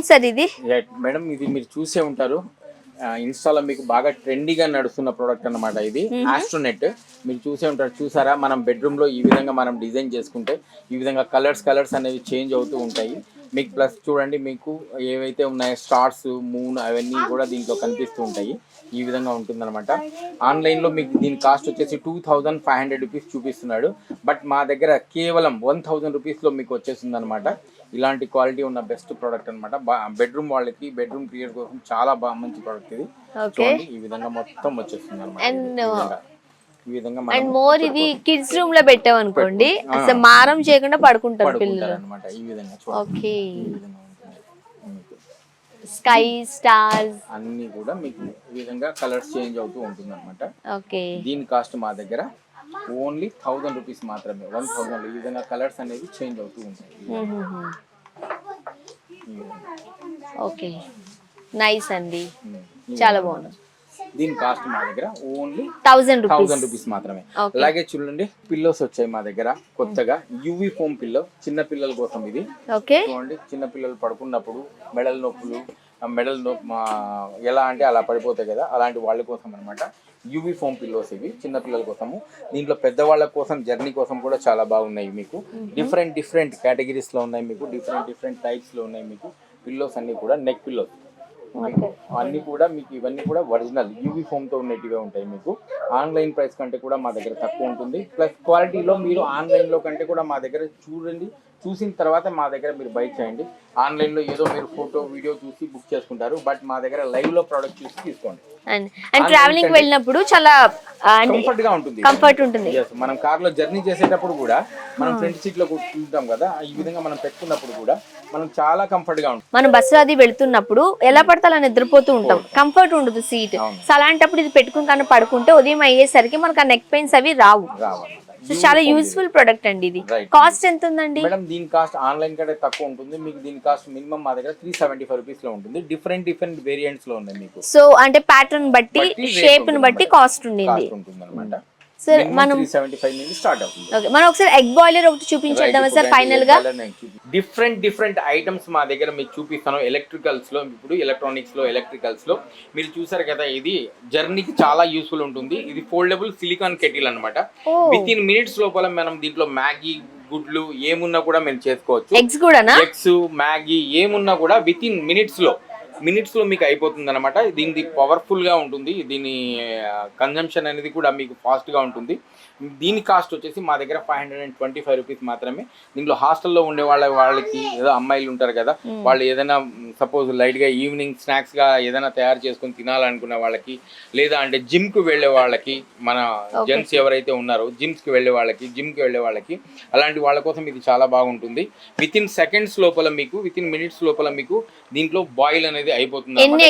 ఏంటి సార్ ఇది? మేడం ఇది మీరు చూసే ఉంటారు. ఇన్స్టాలో మీకు బాగా ట్రెండీగా నడుస్తున్న ప్రోడక్ట్ అన్నమాట ఇది. ఆస్ట్రోనెట్ మీరు చూసే ఉంటారు. చూసారా? మనం బెడ్రూమ్లో ఈ విధంగా మనం డిజైన్ చేసుకుంటే ఈ విధంగా కలర్స్ కలర్స్ అనేవి చేంజ్ అవుతూ ఉంటాయి. మీకు ప్లస్ చూడండి మీకు ఏవైతే ఉన్నాయో స్టార్స్ మూన్ అవన్నీ కూడా దీంట్లో కనిపిస్తూ ఉంటాయి. ఈ విధంగా ఉంటుందన్నమాట. ఆన్లైన్లో మీకు దీని కాస్ట్ వచ్చేసి two thousand five hundred rupees చూపిస్తున్నాడు. బట్ మా దగ్గర కేవలం వన్ థౌజండ్ రూపీస్లో మీకు వచ్చేస్తుంది అనమాట ఇలాంటి క్వాలిటీ ఉన్న బెస్ట్ ప్రోడక్ట్ అనమాట బెడ్రూమ్ వాళ్ళకి బెడ్రూమ్ క్రియేట్ కోసం చాలా బాగా మంచి ప్రోడక్ట్ ఇది. చూడండి ఈ విధంగా మొత్తం వచ్చేస్తుంది అనమాట ఈ విధంగా అండ్ మనం మోర్ ఇది కిడ్స్ రూమ్లో పెట్టాం అనుకోండి అసలు మారం చేయకుండా పడుకుంటారు పిల్లలు. అనమాట ఈ విధంగా చూడండి. ఓకే. ఈ విధంగా ఉంటుంది. మీకు. స్కై స్టార్స్ అన్ని కూడా మీకు ఈ విధంగా కలర్స్ చేంజ్ అవుతూ ఉంటుంది అనమాట ఓకే. దీని కాస్ట్ మా దగ్గర ఓన్లీ థౌజండ్ రూపీస్ మాత్రమే వన్ థౌజండ్ ఈ విధంగా కలర్స్ అనేవి చేంజ్ అవుతూ ఉంటాయి. ఓకే. నైస్ అండి. చాలా. బాగుంది. దీని కాస్ట్ మా దగ్గర ఓన్లీ రూపీస్. థౌసండ్ రూపీస్ మాత్రమే. అలాగే చూడండి పిల్లోస్ వచ్చాయి మా దగ్గర కొత్తగా. యూవి ఫోమ్ పిల్లో చిన్న పిల్లల కోసం ఇది. చూడండి చిన్న పిల్లలు పడుకున్నప్పుడు మెడల నొప్పులు మెడల నొప్పి మా ఎలా అంటే అలా పడిపోతాయి కదా అలాంటి వాళ్ళ కోసం అనమాట యూవి ఫోమ్ పిల్లోస్ ఇవి చిన్న పిల్లల కోసము. దీంట్లో పెద్దవాళ్ళ కోసం జర్నీ కోసం కూడా చాలా బాగున్నాయి మీకు. డిఫరెంట్ డిఫరెంట్ కేటగిరీస్లో ఉన్నాయి మీకు డిఫరెంట్ డిఫరెంట్ టైప్స్లో ఉన్నాయి మీకు. పిల్లోస్ అన్ని కూడా నెక్ పిల్లోస్ అన్ని కూడా మీకు ఇవన్నీ కూడా ఒరిజినల్ యూవి ఫోమ్తో ఉన్నట్టుగా ఉంటాయి మీకు. ఆన్లైన్ ప్రైస్ కంటే కూడా మా దగ్గర తక్కువ ఉంటుంది. ప్లస్ క్వాలిటీలో మీరు ఆన్లైన్లో కంటే కూడా మా దగ్గర చూడండి. చూసిన తర్వాత మా దగ్గర మీరు బై చేయండి. ఆన్లైన్లో ఏదో మీరు ఫోటో వీడియో చూసి బుక్ చేసుకుంటారు. బట్ మా దగ్గర లైవ్లో ప్రోడక్ట్ చూసి తీసుకోండి. అండ్ అండ్ ట్రావెలింగ్ వెళ్ళినప్పుడు చాలా కంఫర్ట్గా ఉంటుంది. కంఫర్ట్ ఉంటుంది. మనం కార్లో జర్నీ చేసేటప్పుడు కూడా మనం ఫ్రంట్ సీట్లో కూర్చుంటాం కదా ఈ విధంగా మనం పెట్టుకున్నప్పుడు కూడా మనం చాలా కంఫర్ట్గా ఉంటుంది. మనం బస్సు అది వెళ్తున్నప్పుడు ఎలా పడితే అలా నిద్రపోతూ ఉంటాం. కంఫర్ట్ ఉండదు సీట్. సో అలాంటప్పుడు ఇది పెట్టుకుని కానీ పడుకుంటే ఉదయం అయ్యేసరికి మనకు ఆ నెక్ పెయిన్స్ అవి రావు. రావాలి సో చాలా యూస్ఫుల్ ప్రొడక్ట్ అండి ఇది. కాస్ట్ ఎంత ఉందండి మేడం దీని కాస్ట్ ఆన్లైన్ కంటే తక్కువ ఉంటుంది. మీకు దీని కాస్ట్ మినిమం మా దగ్గర త్రీ సెవెంటీ ఫైవ్ రూపీస్లో ఉంటుంది. డిఫరెంట్ డిఫరెంట్ వేరియంట్స్లో ఉన్నాయి మీకు. సో అంటే ప్యాటర్న్ బట్టి షేప్ని బట్టి. కాస్ట్ ఉండింది. అనమాట సార్ మనం అవుతుంది. ఓకే మనం ఒకసారి ఎగ్ బాయిలర్ ఒకటి చూపించేద్దామా సార్ ఫైనల్గా డిఫరెంట్ డిఫరెంట్ ఐటమ్స్ మా దగ్గర మీకు చూపిస్తాను. ఎలక్ట్రికల్స్లో ఇప్పుడు ఎలక్ట్రానిక్స్లో ఎలక్ట్రికల్స్లో మీరు చూసారు కదా ఇది జర్నీకి చాలా యూస్ఫుల్ ఉంటుంది. ఇది ఫోల్డబుల్ సిలికాన్ కెటిల్ అన్నమాట. Oh. విత్ ఇన్ మినిట్స్ లోపల మనం దీంట్లో మ్యాగీ గుడ్లు ఏమున్నా కూడా మేము చేసుకోవచ్చు. ఎగ్స్ మ్యాగీ ఏమున్నా కూడా విత్ ఇన్ మినిట్స్లో. మినిట్స్లో మీకు అయిపోతుంది అనమాట దీనిది పవర్ఫుల్గా ఉంటుంది. దీని కన్జంప్షన్ అనేది కూడా మీకు ఫాస్ట్గా ఉంటుంది. దీని కాస్ట్ వచ్చేసి మా దగ్గర five hundred and twenty five rupees మాత్రమే. దీంట్లో హాస్టల్లో ఉండే వాళ్ళ వాళ్ళకి ఏదో అమ్మాయిలు ఉంటారు కదా వాళ్ళు ఏదైనా సపోజ్ లైట్గా ఈవినింగ్ స్నాక్స్గా ఏదైనా తయారు చేసుకొని తినాలనుకునే వాళ్ళకి లేదా అంటే జిమ్కు వెళ్ళే వాళ్ళకి మన జెంట్స్ ఎవరైతే ఉన్నారో జిమ్స్కి వెళ్ళే వాళ్ళకి జిమ్కి వెళ్ళే వాళ్ళకి అలాంటి వాళ్ళ కోసం ఇది చాలా బాగుంటుంది. విత్ ఇన్ సెకండ్స్ లోపల మీకు విత్ ఇన్ మినిట్స్ లోపల మీకు దీంట్లో బాయిల్ అనేది అయిపోతుంది ఎన్ని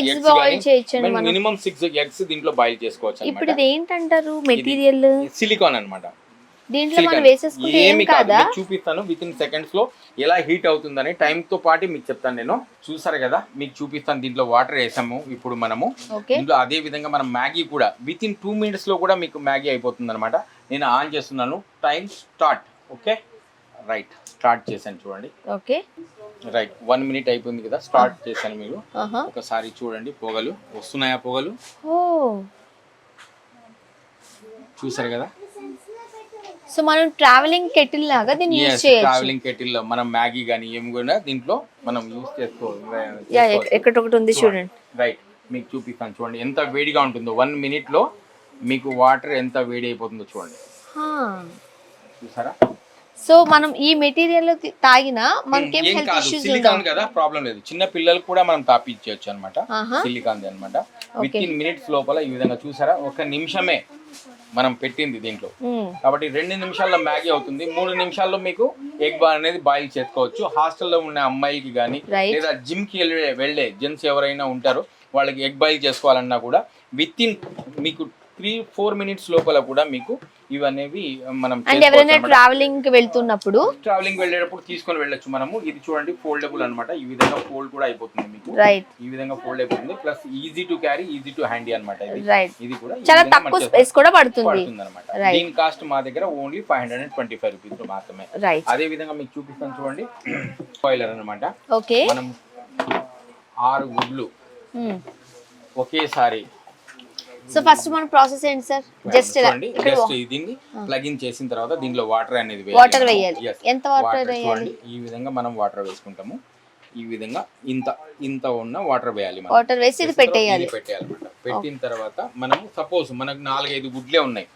మనం? మినిమం సిక్స్ ఎగ్స్ దీంట్లో బాయిల్ చేసుకోవచ్చు ఇప్పుడు అనమాట ఇది ఏంటంటారు మెటీరియల్? సిలికాన్ అన్నమాట దీంట్లో మనం సిలికాన్ వేసేసుకుంటే ఏం ఏమి కాదు కాదా? మీకు చూపిస్తాను. విత్ ఇన్ సెకండ్స్లో ఎలా హీట్ అవుతుందని టైం తో పాటు మీకు చెప్తాను నేను. చూసారు కదా మీకు చూపిస్తాను దీంట్లో వాటర్ వేసాము. ఇప్పుడు మనము దీంట్లో అదే విధంగా మనం మ్యాగీ కూడా విత్ ఇన్ టూ మినిట్స్లో కూడా మీకు మ్యాగీ అయిపోతుంది అనమాట. నేను ఆన్ చేస్తున్నాను. Time start okay right start చేశాను చూడండి. ఓకే. రైట్ వన్ మినిట్ అయిపోయింది కదా స్టార్ట్ చేశాను మీరు. ఆహా ఒకసారి చూడండి పొగలు. వస్తున్నాయా పొగలు? చూసారు కదా? సో మనం ట్రావెలింగ్ కెటిల్ లాగా దీన్ని యూజ్ చేయొచ్చు. ట్రావెలింగ్ కెటిల్లో మనం మ్యాగీ కానీ ఏమి కూడా దీంట్లో మనం యూస్ చేసుకో యా ఎక్కడ ఒకటి ఉంది చూడండి. రైట్ మీకు చూపిస్తాను చూడండి. ఎంత వేడిగా ఉంటుందో వన్ మినిట్లో మీకు వాటర్ ఎంత వేడి అయిపోతుందో చూడండి. చూసారా? సో మనం ఈ మెటీరియల్ తాగినా మనకేం ఏం హెల్త్ కాదు ఇష్యూస్ సిలికాన్ కదా ప్రాబ్లం లేదు. చిన్న పిల్లలకు కూడా మనం తాపించవచ్చు అనమాట ఆహా. సిలికాన్ అనమాట విత్ ఇన్ మినిట్స్ లోపల ఈ విధంగా చూసారా? ఒక నిమిషమే మనం పెట్టింది దీంట్లో. కాబట్టి రెండు నిమిషాల్లో మ్యాగీ అవుతుంది. మూడు నిమిషాల్లో మీకు ఎగ్ బాల్ అనేది బాయిల్ చేసుకోవచ్చు. హాస్టల్లో ఉన్న అమ్మాయిలకి కానీ Right. లేదా జిమ్కి వెళ్ళే వెళ్ళే జెంట్స్ ఎవరైనా ఉంటారో వాళ్ళకి ఎగ్ బాయిల్ చేసుకోవాలన్నా కూడా విత్ ఇన్ మీకు త్రీ ఫోర్ మినిట్స్ లోపల కూడా మీకు ఇవనేవి మనం అండ్ ఎవరైనా ట్రావెలింగ్కి వెళ్తున్నప్పుడు? ట్రావెలింగ్ వెళ్ళేటప్పుడు తీసుకొని వెళ్ళొచ్చు మనము. ఇది చూడండి ఫోల్డబుల్ అన్నమాట. ఈ విధంగా ఫోల్డ్ కూడా అయిపోతుంది మీకు. రైట్ ఈ విధంగా ఫోల్డ్ అయిపోతుంది plus easy to carry easy to handy అన్నమాట ఇది కూడా చాలా తక్కువ స్పేస్ కూడా పడుతుంది. అనమాట. దీని కాస్ట్ మా దగ్గర only five hundred and twenty five rupees మాత్రమే. రైట్ అదే విధంగా మీకు చూపిస్తాను చూడండి. బాయిలర్ అన్నమాట. ఓకే మనం ఆరు గుడ్లు ఒకేసారి సో ఫస్ట్ మన ప్రాసెస్ ఏంటి సార్? జస్ట్ జస్ట్ దీన్ని ప్లగ్ ఇన్ చేసిన తర్వాత దీనిలో వాటర్ అనేది Water వేయాలి. ఎంత Water వేయాలి? ఈ విధంగా మనం వాటర్ వేసుకుంటాము. ఈ విధంగా ఇంత ఇంత ఉన్న వాటర్ వేయాలి మనం. వాటర్ వేసి ఇది పెట్టేయాలి. పెట్టేయాలన్నమాట పెట్టిన తర్వాత మనం సపోజ్ మనకు నాలుగైదు గుడ్లే ఉన్నాయి.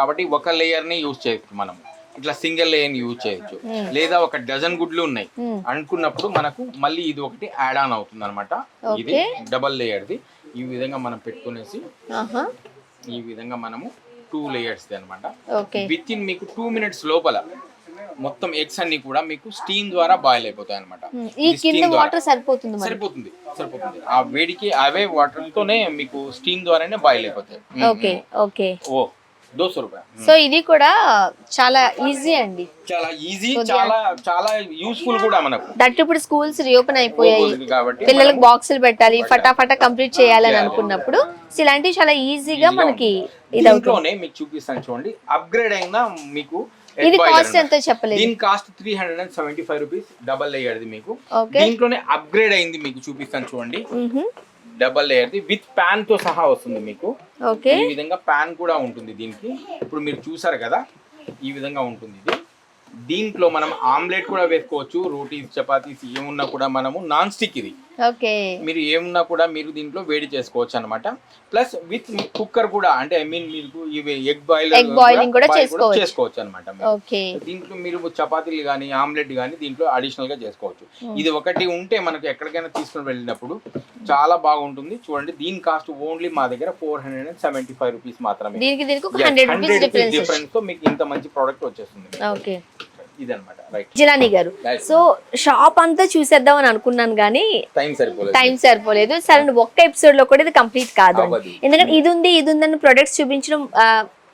కాబట్టి ఒక లేయర్ని యూజ్ చేయొచ్చు మనం. ఇట్లా సింగిల్ లేయర్ని యూజ్ చేయొచ్చు. లేదా ఒక డజన్ గుడ్లు ఉన్నాయి. అనుకున్నప్పుడు మనకు మళ్ళీ ఇది ఒకటి యాడ్ ఆన్ అవుతుంది అనమాట ఇది డబల్ లేయర్ది ఈ విధంగా మనం పెట్టుకునేసి ఈ విధంగా మనము టూ లేయర్స్ అనమాట విత్ ఇన్ మీకు టూ మినిట్స్ లోపల మొత్తం ఎగ్స్ అన్ని కూడా మీకు స్టీమ్ ద్వారా బాయిల్ అయిపోతాయి అనమాట వాటర్ సరిపోతుంది సరిపోతుంది సరిపోతుంది. ఆ వేడికి అవే వాటర్ తోనే మీకు స్టీమ్ ద్వారానే బాయిల్ అయిపోతాయి. Okay okay. ఓ సో ఇది కూడా చాలా ఈజీ అండి. చాలా ఈజీ చాలా చాలా యూస్ఫుల్ కూడా మనకు. దట్ ఇప్పుడు స్కూల్స్ రీఓపెన్ అయిపోయాయి. పిల్లలకు బాక్సులు పెట్టాలి ఫటాఫటా కంప్లీట్ చేయాలని అనుకున్నప్పుడు. ఇలాంటివి చాలా ఈజీగా మనకి ఇది అవుతుంది. దీంట్లోనే మీకు చూపిస్తాను చూడండి. అప్గ్రేడ్ అయినా మీకు ఇది కాస్ట్. ఎంతో చెప్పలేదు. దీని cost three hundred and seventy five rupees double లేయర్ది మీకు దీంట్లోనే అప్గ్రేడ్ అయింది మీకు చూపిస్తాను చూడండి. డబల్ లేయర్ది విత్ ప్యాన్తో సహా వస్తుంది మీకు. ఓకే. ఈ విధంగా ప్యాన్ కూడా ఉంటుంది దీనికి. ఇప్పుడు మీరు చూసారు కదా ఈ విధంగా ఉంటుంది ఇది. దీంట్లో మనం ఆమ్లెట్ కూడా వేసుకోవచ్చు రోటీస్ చపాతీస్ ఏమున్నా కూడా మనము నాన్ స్టిక్ ఇది. ఓకే. మీరు ఏమున్నా కూడా మీరు దీంట్లో వేడి చేసుకోవచ్చు అనమాట ప్లస్ విత్ కుక్కర్ కూడా అంటే ఐ మీన్ మీకు ఇవి ఎగ్ బాయిల్ Egg boiling కూడా చేసుకోవచ్చు. అనమాట దీంట్లో మీరు చపాతీలు కానీ ఆమ్లెట్ కానీ దీంట్లో అడిషనల్గా చేసుకోవచ్చు. ఇది ఒకటి ఉంటే మనకు ఎక్కడికైనా తీసుకుని వెళ్ళినప్పుడు చాలా బాగుంటుంది. చూడండి దీని కాస్ట్ ఓన్లీ మా దగ్గర four hundred and seventy five rupees మాత్రమే. హండ్రెడ్ రూపీస్ డిఫరెన్స్తో మీకు ఇంత మంచి ప్రోడక్ట్ వచ్చేస్తుంది. ఓకే. జిలానీ గారు. సో షాప్ అంతా చూసేద్దాం అని అనుకున్నాను కానీ టైం సరిపోలేదు. టైం సరిపోలేదు. సరే ఒక్క ఎపిసోడ్లో కూడా ఇది కంప్లీట్ కాదు. ఎందుకంటే ఇది ఉంది ఇది ఉందని ప్రొడక్ట్స్ చూపించడం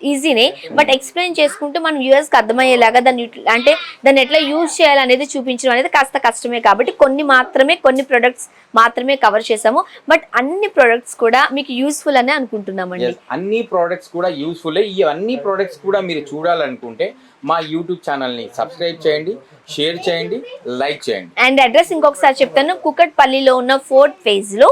ఈజీనే బట్ ఎక్స్ప్లెయిన్ చేసుకుంటే మనం యూఎస్కి అర్థమయ్యేలాగా దాన్ని అంటే దాన్ని ఎట్లా యూజ్ చేయాలనేది చూపించడం అనేది కాస్త కష్టమే. కాబట్టి కొన్ని మాత్రమే కొన్ని ప్రొడక్ట్స్ మాత్రమే కవర్ చేసాము బట్ అన్ని ప్రొడక్ట్స్ కూడా మీకు యూస్ఫుల్ అనే అనుకుంటున్నామండి. అన్ని ప్రోడక్ట్స్ కూడా యూస్ఫుల్. ఈ అన్ని ప్రోడక్ట్స్ కూడా మీరు చూడాలనుకుంటే మా యూట్యూబ్ ఛానల్ని సబ్స్క్రైబ్ చేయండి షేర్ చేయండి లైక్ చేయండి. అండ్ అడ్రస్ ఇంకొకసారి చెప్తాను. కుకట్పల్లిలో ఉన్న ఫోర్త్ ఫేజ్లో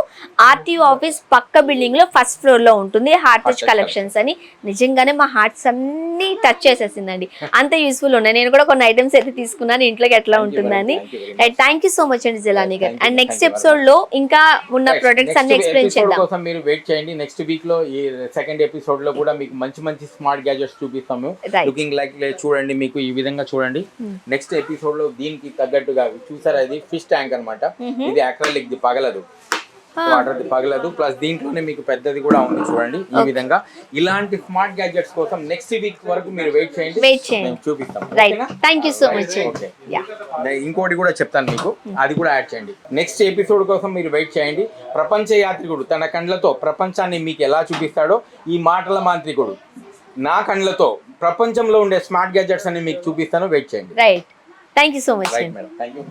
ఆర్టీఓ ఆఫీస్ పక్క బిల్డింగ్లో ఫస్ట్ ఫ్లోర్లో ఉంటుంది. హార్ట్ టచ్ touch కలెక్షన్స్ అని. నిజంగానే మా హార్ట్స్ అన్ని టచ్ చేసేసిందండి. అంత యూస్ఫుల్ ఉన్నాయి నేను కూడా కొన్ని ఐటమ్స్ అయితే తీసుకున్నాను. ఇంట్లోకి ఎట్లా ఉంటుందని. very thank you so much అండి జిలానీ గారు. అండ్ నెక్స్ట్ ఎపిసోడ్లో ఇంకా ఉన్న ప్రొడక్ట్స్ అన్ని ఎక్స్ప్లెయిన్ చేద్దాం. కోసం మీరు వెయిట్ చేయండి. నెక్స్ట్ వీక్లో ఈ సెకండ్ ఎపిసోడ్లో కూడా మీకు మంచి మంచి స్మార్ట్ గ్యాజెట్స్ చూపిస్తాము. లుకింగ్ లైక్ చూడండి మీకు ఈ విధంగా చూడండి. నెక్స్ట్ ఎపిసోడ్లో దీనికి తగ్గట్టుగా చూసారా ఇది? ఫిష్ ట్యాంక్ అన్నమాట. ఇది అక్రలిక్ ది పగలదు. వాటర్ పగలదు. ప్లస్ దీంట్లోనే మీకు పెద్దది కూడా ఉంది చూడండి. ఈ విధంగా ఇలాంటి స్మార్ట్ గ్యాజెట్స్ కోసం నెక్స్ట్ వీక్ వరకు మీరు వెయిట్ చేయండి. చూపిస్తాం? థ్యాంక్ యూ సో మచ్ ఇంకోటి కూడా చెప్తాను మీకు. అది కూడా యాడ్ చేయండి. నెక్స్ట్ ఎపిసోడ్ కోసం మీరు వెయిట్ చేయండి. ప్రపంచ యాత్రికుడు తన కండ్లతో ప్రపంచాన్ని మీకు ఎలా చూపిస్తాడో ఈ మాటల మాంత్రికుడు నా కండ్లతో ప్రపంచంలో ఉండే స్మార్ట్ గ్యాజెట్స్ అని మీకు చూపిస్తాను. వెయిట్ చేయండి. Right thank you so much madam thank you